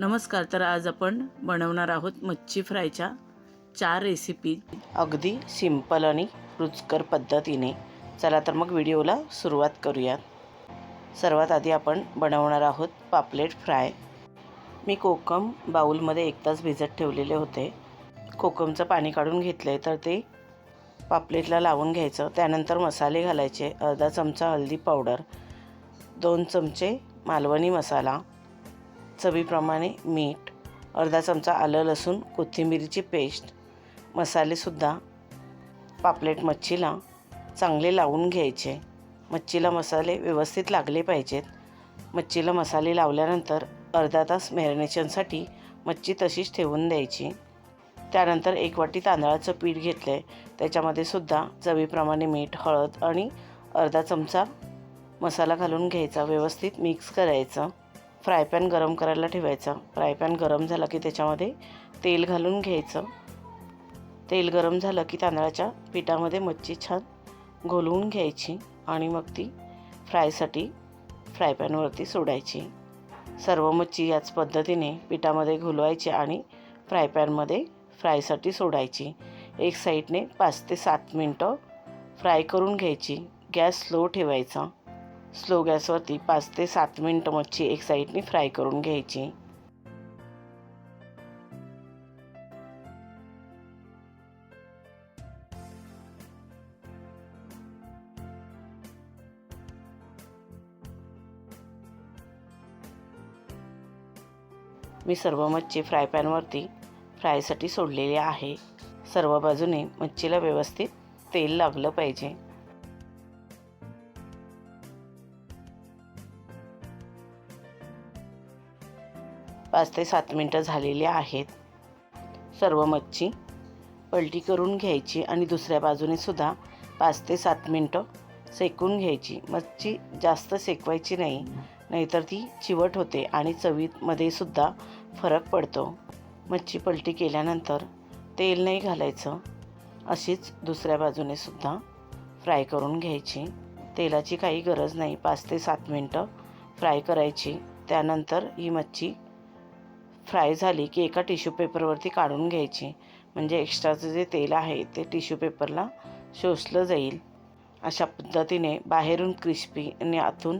नमस्कार तर आज आपण बनवणार आहोत मच्छी फ्रायच्या चार रेसिपी अगदी सिंपल आणि रुचकर पद्धतीने. चला तर मग व्हिडिओला सुरुवात करूयात. सर्वात आधी आपण बनवणार आहोत पापलेट फ्राय. मी कोकम बाऊलमध्ये एक तास भिजत ठेवलेले होते. कोकमचं पाणी काढून घेतले तर ते पापलेटला लावून घ्यायचं. त्यानंतर मसाले घालायचे अर्धा चमचा हळदी पावडर दोन चमचे मालवणी मसाला चवीप्रमाणे मीठ अर्धा चमचा आलं लसूण कोथिंबीरीची पेस्ट मसालेसुद्धा पापलेट मच्छीला चांगले लावून घ्यायचे. मच्छीला मसाले व्यवस्थित लागले पाहिजेत. मच्छीला मसाले लावल्यानंतर अर्धा तास मॅरिनेशनसाठी मच्छी तशीच ठेवून द्यायची. त्यानंतर एक वाटी तांदळाचं पीठ घेतलं आहे त्याच्यामध्ये सुद्धा चवीप्रमाणे मीठ हळद आणि अर्धा चमचा मसाला घालून घ्यायचा. व्यवस्थित मिक्स करायचं. फ्राय पॅन गरम करायला ठेवायचा. फ्राय पॅन गरम झाला की त्याच्यामध्ये तेल घालून घ्यायचं. तेल गरम झालं की तांदळाच्या पिठामध्ये मच्छी छान घोलवून घ्यायची आणि मग ती फ्रायसाठी फ्राय पॅनवरती सोडायची. सर्व मच्छी याच पद्धतीने पिठामध्ये घोलवायची आणि फ्राय पॅनमध्ये फ्रायसाठी सोडायची. एक साईडने पाच ते सात मिनटं फ्राय करून घ्यायची. गॅस स्लो ठेवायचा. स्लो गॅसवरती पाच ते सात मिनटं मच्छी एक साईडने फ्राय करून घ्यायची. मी सर्व मच्छी फ्राय पॅनवरती फ्रायसाठी सोडलेली आहे. सर्व बाजूने मच्छीला व्यवस्थित तेल लागलं पाहिजे. पाच ते सात मिनटं झालेली आहेत. सर्व मच्छी पलटी करून घ्यायची आणि दुसऱ्या बाजूने सुद्धा पाच ते सात मिनटं सेकून घ्यायची. मच्छी जास्त सेकवायची नाही नाहीतर ती चिवट होते आणि चवीमध्ये सुद्धा फरक पडतो. मच्छी पलटी केल्यानंतर तेल नाही घालायचं अशीच दुसऱ्या बाजूने सुद्धा फ्राय करून घ्यायची. तेलाची काही गरज नाही पाच ते सात मिनटं फ्राय करायची. त्यानंतर ही मच्छी फ्राय झाली की एका टिश्यू पेपरवरती काढून घ्यायची. म्हणजे एक्स्ट्राचं जे तेल आहे ते टिश्यू पेपरला शोषलं जाईल. अशा पद्धतीने बाहेरून क्रिस्पी आणि आतून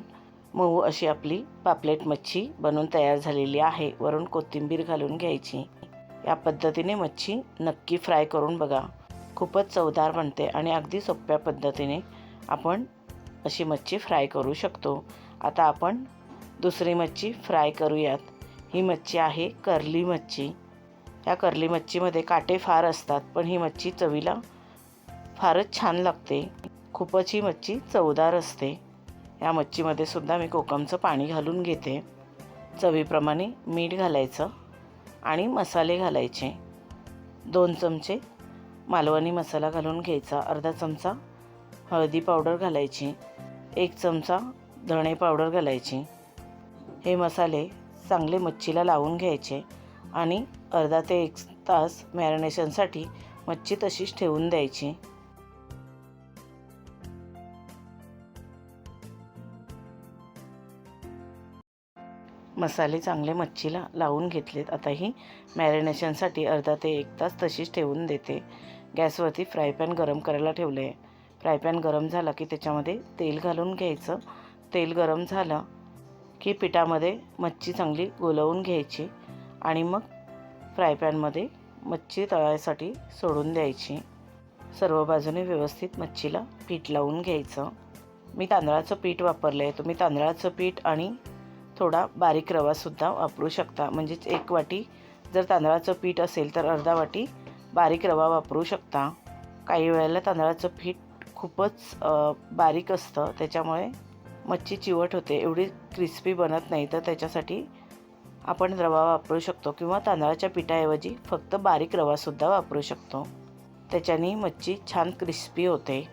मऊ अशी आपली पापलेट मच्छी बनवून तयार झालेली आहे. वरून कोथिंबीर घालून घ्यायची. या पद्धतीने मच्छी नक्की फ्राय करून बघा. खूपच चवदार बनते आणि अगदी सोप्या पद्धतीने आपण अशी मच्छी फ्राय करू शकतो. आता आपण दुसरी मच्छी फ्राय करूयात. ही मच्छी आहे कर्ली मच्छी. या कर्ली मच्छीमध्ये काटे फार असतात पण ही मच्छी चवीला फारच छान लागते. खूपच ही मच्छी चवदार असते. या मच्छीमध्ये सुद्धा मी कोकमचं पाणी घालून घेते. चवीप्रमाणे मीठ घालायचं आणि मसाले घालायचे. दोन चमचे मालवणी मसाला घालून घ्यायचा अर्धा चमचा हळदी पावडर घालायची एक चमचा धणे पावडर घालायची. हे मसाले चांगले मच्छीला लावून घ्यायचे आणि अर्धा ते एक तास मॅरिनेशनसाठी मच्छी तशीच ठेवून द्यायची. मसाले चांगले मच्छीला लावून घेतलेत. आता ही मॅरिनेशनसाठी अर्धा ते एक तास तशीच ठेवून देते. गॅसवरती फ्राय पॅन गरम करायला ठेवले आहे फ्राय पॅन गरम झाला की त्याच्यामध्ये तेल घालून घ्यायचं. तेल गरम झालं की पिठामध्ये मच्छी चांगली गोलवून घ्यायची आणि मग फ्राय पॅनमध्ये मच्छी तळायसाठी सोडून द्यायची. सर्व बाजूने व्यवस्थित मच्छीला पीठ लावून घ्यायचं. मी तांदळाचं पीठ वापरलं आहे तुम्ही तांदळाचं पीठ आणि थोडा बारीक रवासुद्धा वापरू शकता. म्हणजेच एक वाटी जर तांदळाचं पीठ असेल तर अर्धा वाटी बारीक रवा वापरू शकता. काही वेळेला तांदळाचं पीठ खूपच बारीक असतं. त्याच्यामुळे मच्छी चिवट होते एवढी क्रिस्पी बनत नाही तर त्याच्यासाठी आपण रवा वापरू शकतो किंवा तांदळाच्या पिठाऐवजी फक्त बारीक रवासुद्धा वापरू शकतो. त्याच्याने मच्छी छान क्रिस्पी होते.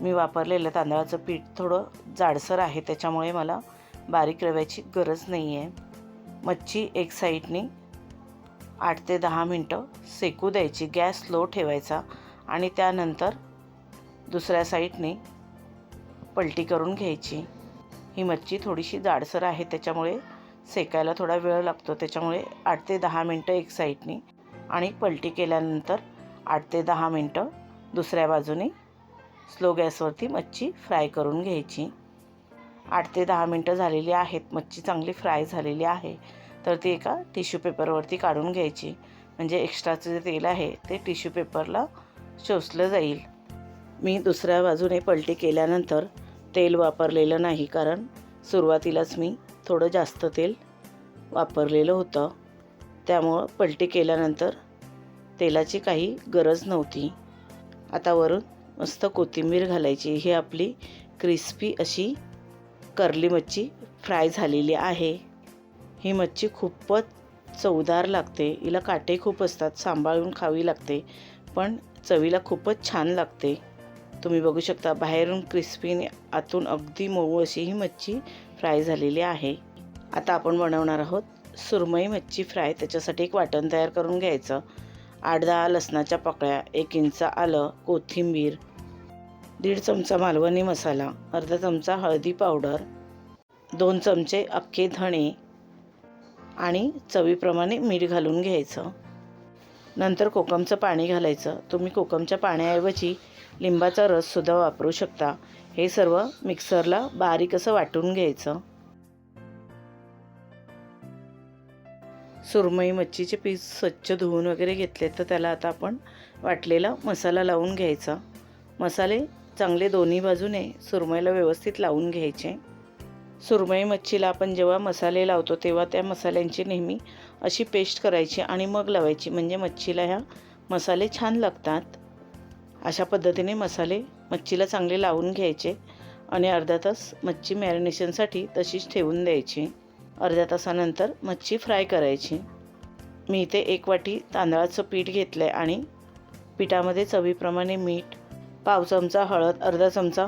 मी वापरलेलं तांदळाचं पीठ थोडं जाडसर आहे त्याच्यामुळे मला बारीक रव्याची गरज नाही आहे मच्छी एक साईडने आठ ते दहा मिनटं सेकू द्यायची गॅस स्लो ठेवायचा आणि त्यानंतर दुसऱ्या साईडने पलटी करून घ्यायची. ही मच्छी थोडीशी जाडसर आहे त्याच्यामुळे सेकायला थोडा वेळ लागतो. त्याच्यामुळे आठ ते दहा मिनटं एक साईडनी आणि पलटी केल्यानंतर आठ ते दहा मिनटं दुसऱ्या बाजूने स्लो गॅसवरती मच्छी फ्राय करून घ्यायची. आठ ते दहा मिनटं झालेली आहेत मच्छी चांगली फ्राय झालेली आहे तर ती एका टिश्यू पेपरवरती काढून घ्यायची. म्हणजे एक्स्ट्राचं जे तेल आहे ते टिश्यू पेपरला शोषलं जाईल. मी दुसऱ्या बाजूने पलटी केल्यानंतर तेल वापरलेलं नाही कारण सुरुवातीलाच मी थोडं जास्त तेल वापरलेलं होतं. त्यामुळं पलटी केल्यानंतर तेलाची काही गरज नव्हती. आता वरून मस्त कोथिंबीर घालायची. ही आपली क्रिस्पी अशी करली मच्छी फ्राय झालेली आहे. ही मच्छी खूपच चवदार लागते. हिला काटे खूप असतात. सांभाळून खावी लागते. पण चवीला खूपच छान लागते. तुम्ही बघू शकता बाहेरून क्रिस्पीने आतून अगदी मऊ अशी ही मच्छी फ्राय झालेली आहे. आता आपण बनवणार आहोत सुरमई मच्छी फ्राय त्याच्यासाठी एक वाटण तयार करून घ्यायचं. आठ दहा लसणाच्या पकळ्या एक इंच आलं कोथिंबीर दीड चमचा मालवणी मसाला अर्धा चमचा हळदी पावडर दोन चमचे अख्खे धणे आणि चवीप्रमाणे मीठ घालून घ्यायचं. नंतर कोकमचं पाणी घालायचं. तुम्ही कोकमच्या पाण्याऐवजी लिंबाचा रससुद्धा वापरू शकता. हे सर्व मिक्सरला बारीक असं वाटून घ्यायचं. सुरमई मच्छीचे पीस स्वच्छ धुवून वगैरे घेतले तर त्याला आता आपण वाटलेला मसाला लावून घ्यायचा. मसाले चांगले दोन्ही बाजूने सुरमईला व्यवस्थित लावून घ्यायचे. सुरमई मच्छीला आपण जेव्हा मसाले लावतो तेव्हा त्या मसाल्यांची नेहमी अशी पेस्ट करायची आणि मग लावायची. म्हणजे मच्छीला ह्या मसाले छान लागतात. अशा पद्धतीने मसाले मच्छीला चांगले लावून घ्यायचे आणि अर्धा तास मच्छी मॅरिनेशनसाठी तशीच ठेवून द्यायची. अर्ध्या तासानंतर मच्छी फ्राय करायची. मी इथे एक वाटी तांदळाचं पीठ घेतलं आहे आणि पिठामध्ये चवीप्रमाणे मीठ पाव चमचा हळद अर्धा चमचा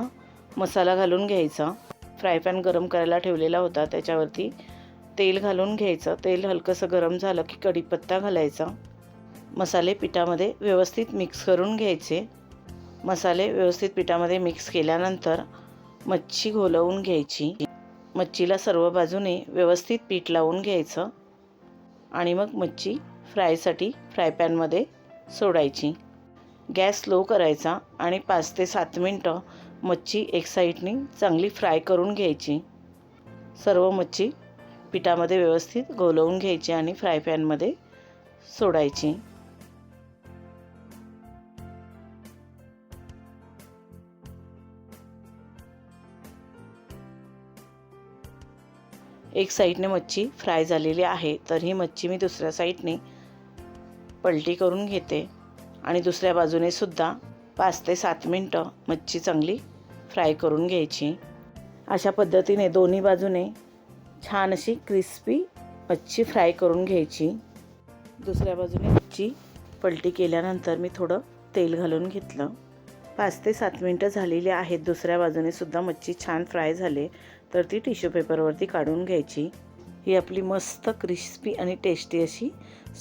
मसाला घालून घ्यायचा. फ्राय पॅन गरम करायला ठेवलेला होता त्याच्यावरती. तेल घालून घ्यायचं. तेल हलकंसं गरम झालं की कढीपत्ता घालायचा. मसाले पिठामध्ये व्यवस्थित मिक्स करून घ्यायचे. मसाले व्यवस्थित पिठामध्ये मिक्स केल्यानंतर मच्छी घोलवून घ्यायची. मच्छीला सर्व बाजूने व्यवस्थित पीठ लावून घ्यायचं आणि मग मच्छी फ्रायसाठी फ्राय पॅनमध्ये सोडायची. गॅस स्लो करायचा आणि पाच ते सात मिनटं मच्छी एक साईडनी चांगली फ्राय करून घ्यायची. सर्व मच्छी पिठामध्ये व्यवस्थित घोलवून घ्यायची आणि फ्राय पॅनमध्ये सोडायची. एक साईडने मच्छी फ्राय झालेली आहे तर ही मच्छी मी दुसऱ्या साईडने पलटी करून घेते. आणि दुसऱ्या बाजूने सुद्धा पाच ते सात मिनटं मच्छी चांगली फ्राय करून घ्यायची. अशा पद्धतीने दोन्ही बाजूने छान अशी क्रिस्पी मच्छी फ्राय करून घ्यायची. दुसऱ्या बाजूने मच्छी पलटी केल्यानंतर मी थोडं तेल घालून घेतलं. पाच ते सात मिनटं झालेली आहेत. दुसऱ्या बाजूने सुद्धा मच्छी छान फ्राय झाले तर ती टिश्यू पेपरवरती काढून घ्यायची. ही आपली मस्त क्रिस्पी आणि टेस्टी अशी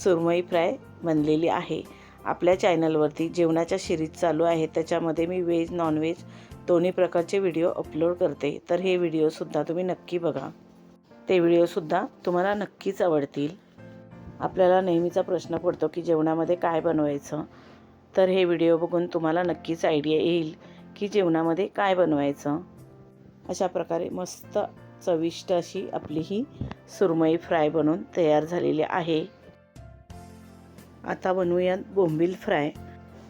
सुरमई फ्राय बनलेली आहे. आपल्या चॅनलवरती जेवणाच्या सिरीज चालू आहे त्याच्यामध्ये मी व्हेज नॉनव्हेज दोन्ही प्रकारचे व्हिडिओ अपलोड करते. तर हे व्हिडिओसुद्धा तुम्ही नक्की बघा. ते व्हिडिओसुद्धा तुम्हाला नक्कीच आवडतील. आपल्याला नेहमीचा प्रश्न पडतो की जेवणामध्ये काय बनवायचं? तर हे व्हिडिओ बघून तुम्हाला नक्कीच आयडिया येईल की जेवणामध्ये काय बनवायचं? अशा प्रकारे मस्त चविष्ट अशी आपली ही सुरमई फ्राय बनून तयार झालेली आहे. आता बनवूयात बोंबील फ्राय.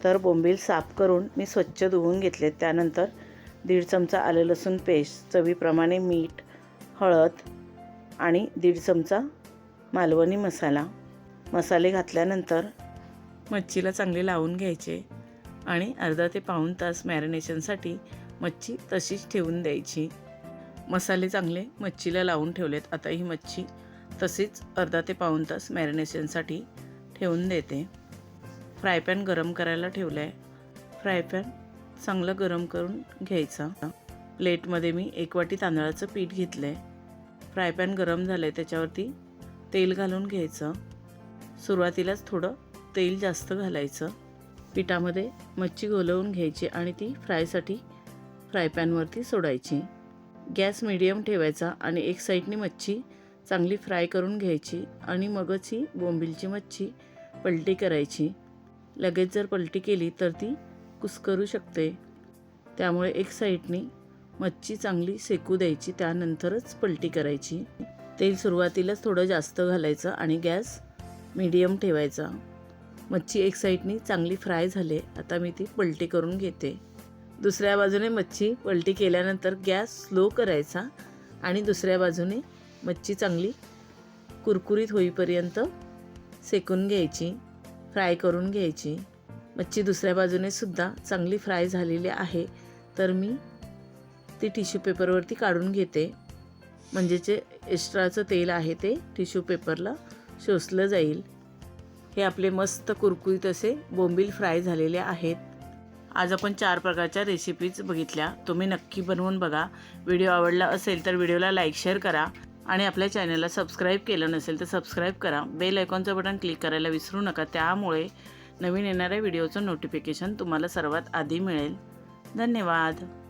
तर बोंबील साफ करून मी स्वच्छ धुवून घेतले. त्यानंतर दीड चमचा आलं लसूण पेस्ट चवीप्रमाणे मीठ हळद आणि दीड चमचा मालवणी मसाला. मसाले घातल्यानंतर मच्छीला चांगले लावून घ्यायचे आणि अर्धा ते पाऊण तास मॅरिनेशनसाठी मच्छी तशीच ठेवून द्यायची. मसाले चांगले मच्छीला लावून ठेवलेत. आता ही मच्छी तशीच अर्धा ते पाऊण तास मॅरिनेशनसाठी ठेवून देते. फ्राय पॅन गरम करायला ठेवलं आहे फ्राय पॅन चांगलं गरम करून घ्यायचं. प्लेटमध्ये मी एक वाटी तांदळाचं पीठ घेतलं आहे फ्राय पॅन गरम झालं आहे त्याच्यावरती तेल घालून घ्यायचं. सुरुवातीलाच थोडं तेल जास्त घालायचं. पिठामध्ये मच्छी घोलवून घ्यायची आणि ती फ्रायसाठी फ्राय पॅनवरती सोडायची. गॅस मिडियम ठेवायचा आणि एक साईडनी मच्छी चांगली फ्राय करून घ्यायची आणि मगच ही बोंबिलची मच्छी पलटी करायची. लगेच जर पलटी केली तर ती कुस्करू शकते. त्यामुळे एक साईडनी मच्छी चांगली सेकू द्यायची त्यानंतरच पलटी करायची. तेल सुरुवातीलाच थोडं जास्त घालायचं आणि गॅस मीडियम ठेवायचा. मच्छी एक साईडनी चांगली फ्राय झाले आता मी ती पलटी करून घेते. दुसऱ्या बाजूने मच्छी पलटी केल्यानंतर गॅस स्लो करायचा आणि दुसऱ्या बाजूने मच्छी चांगली कुरकुरीत होईपर्यंत सेकून घ्यायची फ्राय करून घ्यायची. मच्छी दुसऱ्या बाजूने सुद्धा चांगली फ्राय झालेली आहे. तर मी ती टिश्यू पेपरवरती काढून घेते. म्हणजे जे एक्स्ट्राचं तेल आहे ते टिश्यू पेपरला शोषलं जाईल. हे आपले मस्त कुरकुरीत असे बोंबील फ्राय झालेले आहेत. आज आपण चार प्रकारच्या रेसिपीज बघितल्या. तुम्ही नक्की बनवून बघा. व्हिडिओ आवडला असेल तर व्हिडिओला लाईक शेअर करा. आणि आपल्या चॅनलला सबस्क्राईब केलं नसेल तर सबस्क्राईब करा. बेल आयकॉनचं बटन क्लिक करायला विसरू नका. त्यामुळे नवीन येणाऱ्या व्हिडिओचं नोटिफिकेशन तुम्हाला सर्वात आधी मिळेल. धन्यवाद.